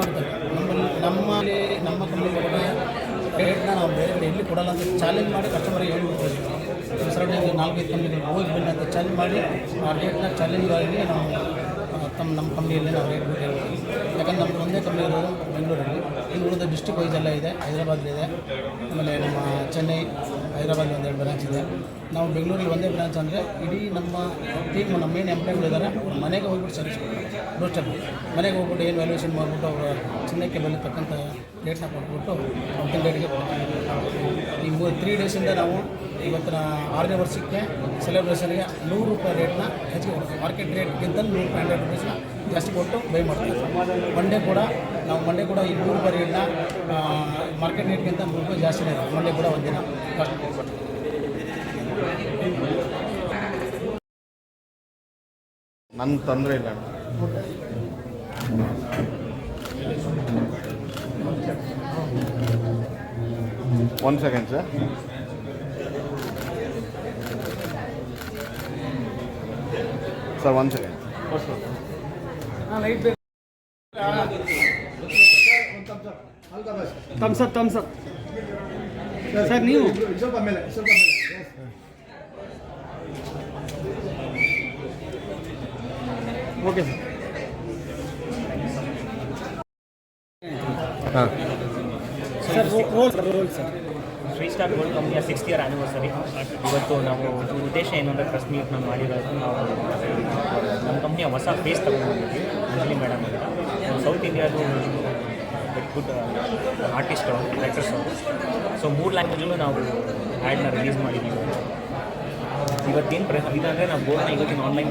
ಮಾಡ್ತಾರೆ ನಮ್ಮಲ್ಲಿ, ನಮ್ಮ ರೇಟ್ನ ನಾವು ಬೇರೆ ಎಲ್ಲಿ ಕೊಡಲ್ಲ ಅಂತ ಚಾಲೆಂಜ್ ಮಾಡಿ ಕಸ್ಟಮರ್ಗೆ ಹೇಳ್ಬಿಡ್ತೀವಿ ಸರೌಂಡಿಂಗ್ ನಾಲ್ಕೈದು ಕಂಪ್ನಿಗಳು ಹೋಗಿ ಬನ್ನಿ ಅಂತ ಚಾಲೆಂಜ್ ಮಾಡಿ, ಆ ರೇಟ್ನ ಚಾಲೆಂಜ್ ಆಗಿ ನಾವು ಆ, ತಮ್ಮ ನಮ್ಮ ಕಂಪ್ನಿಯಲ್ಲೇ ನಾವು ರೇಟ್ ಬಿಟ್ಟು ಯಾಕಂದ್ರೆ ನಮ್ಮ ಒಂದೇ ಕಂಪ್ನಿ ಇರೋದು ಬೆಂಗಳೂರಲ್ಲಿ. ಇನ್ನು ಉಳಿದ ಡಿಸ್ಟಿಕ್ ವೈಸ್ ಎಲ್ಲ ಇದೆ. ಹೈದರಾಬಾದಲ್ಲಿದೆ ಆಮೇಲೆ ನಮ್ಮ ಚೆನ್ನೈ ಹೈದರಾಬಾದ್ ಒಂದೆರಡು ಬ್ರಾಂಚ್ ಇದೆ. ನಾವು ಬೆಂಗಳೂರಲ್ಲಿ ಒಂದೇ ಬ್ರಾಂಚ್ ಅಂದರೆ ಇಡೀ ನಮ್ಮ ಟೀಮ್ ನಮ್ಮ ಏನು ಎಂಪ್ಲಾಯ್ಗಳಿದ್ದಾರೆ ಅವ್ರ ಮನೆಗೆ ಹೋಗ್ಬಿಟ್ಟು ಸರ್ವಿಸ್ ಕೊಡ್ತಾರೆ. ಸ್ಟೆಪ್ ಮನೆಗೆ ಹೋಗ್ಬಿಟ್ಟು ಏನು ವ್ಯಾಲ್ಯೂಷನ್ ಮಾಡಿಬಿಟ್ಟು ಅವರ ಚಿನ್ನಕ್ಕೆ ಬೆಲೆ ತಕ್ಕಂಥ ರೇಟ್ನ ಕೊಟ್ಬಿಟ್ಟು ಕಂಪನಿ ರೇಟ್ಗೆ ಈ ಮೂರು ತ್ರೀ ಡೇಸಿಂದ ನಾವು ಇವತ್ತಿನ ಆರನೇ ವರ್ಷಕ್ಕೆ ಸೆಲೆಬ್ರೇಷನ್ಗೆ ನೂರು ರೂಪಾಯಿ ರೇಟ್ನ ಹೆಚ್ಚಿಗೆ ಕೊಡ್ತೀವಿ ಮಾರ್ಕೆಟ್ ರೇಟ್ಗಿಂತ ನೂರು ರೂಪಾಯಿ, ಹಂಡ್ರೆಡ್ ರುಪೀಸ್ನ ಜಾಸ್ತಿ ಕೊಟ್ಟು ಬೈ ಮಾಡ್ತೀವಿ ಮಂಡೇ ಕೂಡ, ನಾವು ಮಂಡೇ ಕೂಡ ಈ ನೂರು ರೂಪಾಯಿ ರೇಟ್ನ ಮಾರ್ಕೆಟ್ ರೇಟ್ಗಿಂತ ನೂರು ರೂಪಾಯಿ ಜಾಸ್ತಿನೇ ಇದೆ ಮಂಡೇ ಕೂಡ ಒಂದಿನ ಕಾಸ್ಟ್ ನನ್ನ ತೊಂದರೆ ಇಲ್ಲ. One second sir sir one second thumbs up thumbs up sir ನೀವು ಸ್ವಲ್ಪ ಮೇಲೆ ಸ್ವಲ್ಪ ಮೇಲೆ ಓಕೆ ಸರ್ ಹಾಂ. Sir roll sir Shri star gold ಕಂಪ್ನಿಯ sixth year anniversary ಇವತ್ತು ನಾವು ಉದ್ದೇಶ ಏನು ಅಂದರೆ ಪ್ರೆಸ್ ಮೀಟ್ ನಾವು ಮಾಡಿರೋದು ನಾವು ನಮ್ಮ ಕಂಪ್ನಿಯ ಹೊಸ ಫೇಸ್ ತಗೊಂಡ್ಬಂದಿದ್ವಿ ಅಂಜಲಿ ಮೇಡಮ್ ಅಂತ. ಸೌತ್ ಇಂಡಿಯಾದು ವೆರಿ ಗುಡ್ ಆರ್ಟಿಸ್ಟ್ ಅವರು ಅವರು. ಸೊ ಮೂರು ಲ್ಯಾಂಗ್ವೇಜಲ್ಲೂ ನಾವು ಆ್ಯಡ್ನ ರಿಲೀಸ್ ಮಾಡಿದ್ದೀವಿ. ಇವತ್ತೇನು ಪ್ರ ಇದಂದರೆ ನಾವು ಗೋಲ್ಡ್ನ ಇವತ್ತಿನ ಆನ್ಲೈನ್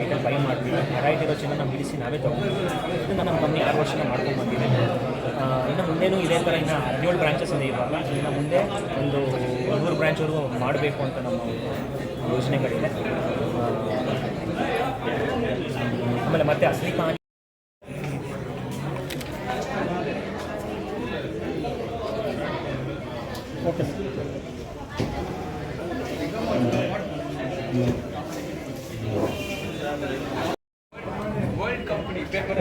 ಐಟಮ್ ಬೈ ಮಾಡ್ತೀವಿ. ವೆರೈಟಿ ಇರೋ ಚಿನ್ನ ನಾವು ಬಿಡಿಸಿ ನಾವೇ ತೊಗೊಂಡಿದ್ದೀವಿ ಇದನ್ನು ನಮ್ಮ ಕಂಪ್ನಿ ಆರು ವರ್ಷ ಮಾಡ್ಕೊಂಡು ಬಂದಿದೆ ಇನ್ನು ಮುಂದೇನೂ ಇದೇ ಥರ ಇನ್ನು ಹದಿನೇಳು ಬ್ರಾಂಚಸ್ ಇದೆ ಇವಾಗ. ಇನ್ನು ಮುಂದೆ ಒಂದು ಮೂರು ಬ್ರಾಂಚ್ವರೆಗೂ ಮಾಡಬೇಕು ಅಂತ ನಮ್ಮ ಯೋಚನೆಗಳಿದೆ. ಆಮೇಲೆ ಮತ್ತೆ ಅಸಲಿ ಓಕೆ ವರ್ಲ್ಡ್ ಕಂಪನಿ ಪೇಪರ್